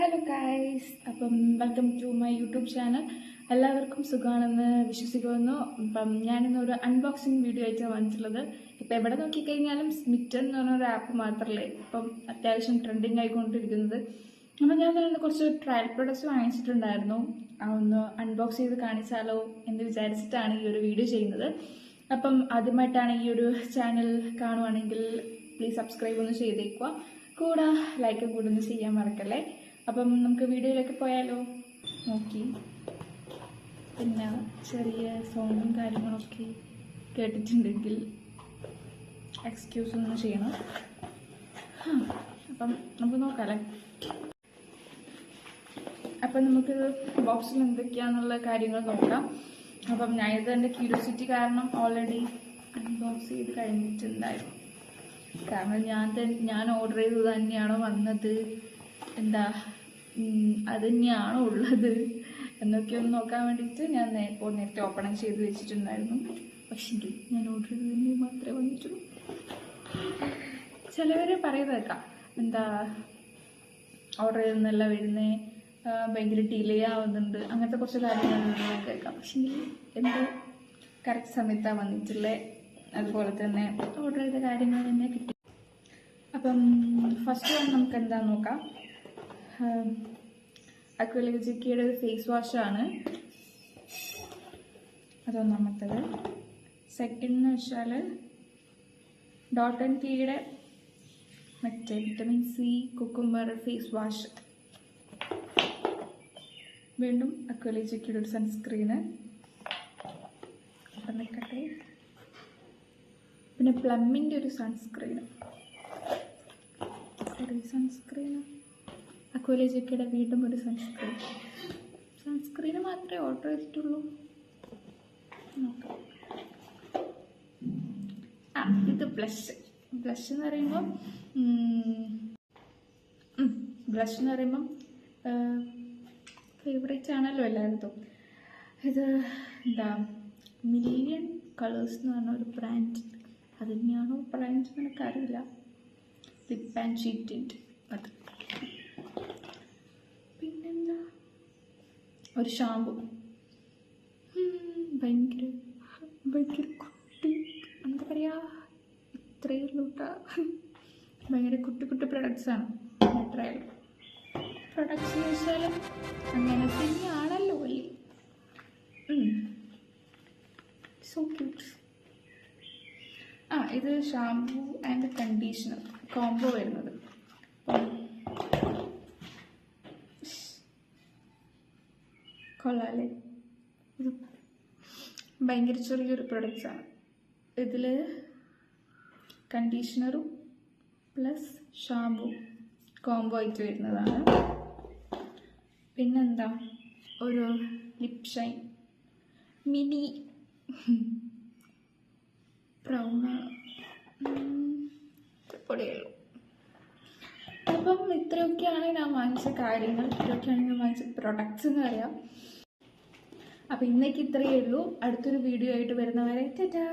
Hello guys അപ്പം welcome to my YouTube channel എല്ലാവർക്കും സുഖമാണെന്ന് വിശ്വസിക്കുന്നു. അപ്പം ഞാനിന്ന് ഒരു അൺബോക്സിങ് വീഡിയോ ആയിട്ടാണ് വന്നിട്ടുള്ളത്. ഇപ്പം എവിടെ നോക്കിക്കഴിഞ്ഞാലും സ്മിറ്റർ എന്ന് പറഞ്ഞ ഒരു ആപ്പ് മാത്രമല്ലേ ഇപ്പം അത്യാവശ്യം ട്രെൻഡിങ് ആയിക്കൊണ്ടിരിക്കുന്നത്. അപ്പം ഞാൻ തന്നെ കുറച്ച് ട്രയൽ പ്രൊഡക്ട്സ് വാങ്ങിച്ചിട്ടുണ്ടായിരുന്നു. ഒന്ന് അൺബോക്സ് ചെയ്ത് കാണിച്ചാലോ എന്ന് വിചാരിച്ചിട്ടാണ് ഈ ഒരു വീഡിയോ ചെയ്യുന്നത്. അപ്പം ആദ്യമായിട്ടാണ് ഈ ഒരു ചാനൽ കാണുവാണെങ്കിൽ പ്ലീസ് സബ്സ്ക്രൈബ് ഒന്ന് ചെയ്തേക്കുക. കൂടെ ലൈക്കും കൂടെ ഒന്ന് ചെയ്യാൻ മറക്കല്ലേ? അപ്പം നമുക്ക് വീഡിയോയിലേക്ക് പോയാലോ? നോക്കി. പിന്നെ ചെറിയ സൗണ്ടും കാര്യങ്ങളൊക്കെ കേട്ടിട്ടുണ്ടെങ്കിൽ എക്സ്ക്യൂസ് ഒന്ന് ചെയ്യണം. അപ്പം നമുക്ക് നോക്കാമല്ലേ അപ്പം നമുക്ക് ബോക്സിൽ എന്തൊക്കെയാണെന്നുള്ള കാര്യങ്ങൾ നോക്കാം. അപ്പം ഞാൻ ഇത് എന്റെ ക്യൂരിയോസിറ്റി കാരണം ഓൾറെഡി അൺബോക്സ് ചെയ്ത് കഴിഞ്ഞിട്ടുണ്ടായിരുന്നു. കാരണം ഞാൻ ഞാൻ ഓർഡർ ചെയ്തത് തന്നെയാണോ വന്നത്? എന്താ അത് തന്നെയാണോ ഉള്ളത്. എന്നൊക്കെ ഒന്ന് നോക്കാൻ വേണ്ടിയിട്ട് ഞാൻ ഇപ്പോൾ നേരത്തെ ഓപ്പൺ ചെയ്ത് വെച്ചിട്ടുണ്ടായിരുന്നു. പക്ഷേ ഞാൻ ഓർഡർ ചെയ്തത് തന്നെ മാത്രമേ വന്നിട്ടുള്ളൂ. ചിലവർ പറയുന്നത് കേൾക്കാം. എന്താ ഓർഡർ ചെയ്തെന്നല്ല വരുന്നേ? ഭയങ്കര ഡിലേ ആവുന്നുണ്ട്. അങ്ങനത്തെ കുറച്ച് കാര്യങ്ങൾ കേൾക്കാം. പക്ഷേ എന്തോ കറക്റ്റ് സമയത്താണ് വന്നിട്ടുള്ളത് അതുപോലെ തന്നെ ഓർഡർ ചെയ്ത കാര്യങ്ങൾ തന്നെ കിട്ടി. അപ്പം ഫസ്റ്റ് നമുക്ക് എന്താ നോക്കാം? അക്വലിജിക്കയുടെ ഒരു ഫേസ് വാഷാണ് അതൊന്നാമത്തത്. സെക്കൻഡ് എന്ന് വെച്ചാൽ ഡോട്ട് ആൻഡ് കീയുടെ മറ്റേ vitamin C cucumber face wash. വീണ്ടും അക്വലിജിക്കയുടെ ഒരു സൺസ്ക്രീന്. നിൽക്കട്ടെ പിന്നെ പ്ലമ്മിന്റെ ഒരു സൺസ്ക്രീനും. സൺസ്ക്രീന്. അക്വലിജിക്കയുടെ വീണ്ടും ഒരു സൺസ്ക്രീൻ സൺസ്ക്രീന് മാത്രമേ ഓർഡർ ചെയ്തിട്ടുള്ളൂ. ആ ഇത് ബ്ലഷ് ബ്ലഷ് എന്ന് പറയുമ്പോൾ ബ്ലഷ് എന്ന് പറയുമ്പം ഫേവറേറ്റ് ആണല്ലോ എല്ലായിടത്തും. ഇത് എന്താ മില്യൺ കളേഴ്സ് എന്ന് പറഞ്ഞ ഒരു ബ്രാൻഡ് അത് തന്നെയാണോ ബ്രാൻഡ് എനിക്കറിയില്ല. ലിപ്പ് ആൻഡ് ഷീറ്റിന്റെ അത്. പിന്നെന്താ? ഒരു ഷാമ്പു. ഭയങ്കര ഭയങ്കര കുട്ടി. എന്താ പറയുക ഇത്രയേ ഉള്ളൂ ഭയങ്കര കുട്ടി കുട്ടി പ്രൊഡക്ട്സാണ് ആണ്. പ്രൊഡക്ട്സ് എന്ന് വെച്ചാൽ അങ്ങനെ തന്നെയാണല്ലോ അല്ലേ സോ ക്യൂട്ട് ആ ഇത് ഷാംപൂ ആൻഡ് കണ്ടീഷണർ കോംബോ വരുന്നത്. അപ്പം കൊള്ളാല്ലേ? ഇത് ഭയങ്കര ചെറിയൊരു പ്രൊഡക്റ്റ്സാണ് ഇതിൽ കണ്ടീഷണറും പ്ലസ് ഷാംപൂ കോംബോ ആയിട്ട് വരുന്നതാണ്. പിന്നെന്താ? ഒരു ലിപ് ഷൈൻ മിനി ബ്രൗണാണ് പൊടിയുള്ളൂ അപ്പം ഇത്രയൊക്കെയാണ് ഞാൻ വാങ്ങിച്ച കാര്യങ്ങൾ. ഇത്രയൊക്കെയാണ് ഞാൻ വാങ്ങിച്ച പ്രൊഡക്ട്സ് എന്ന് പറയാം. അപ്പം ഇന്നേക്ക് ഇത്രയേ ഉള്ളൂ. അടുത്തൊരു വീഡിയോ ആയിട്ട് വരുന്നവരെ ടാറ്റാ.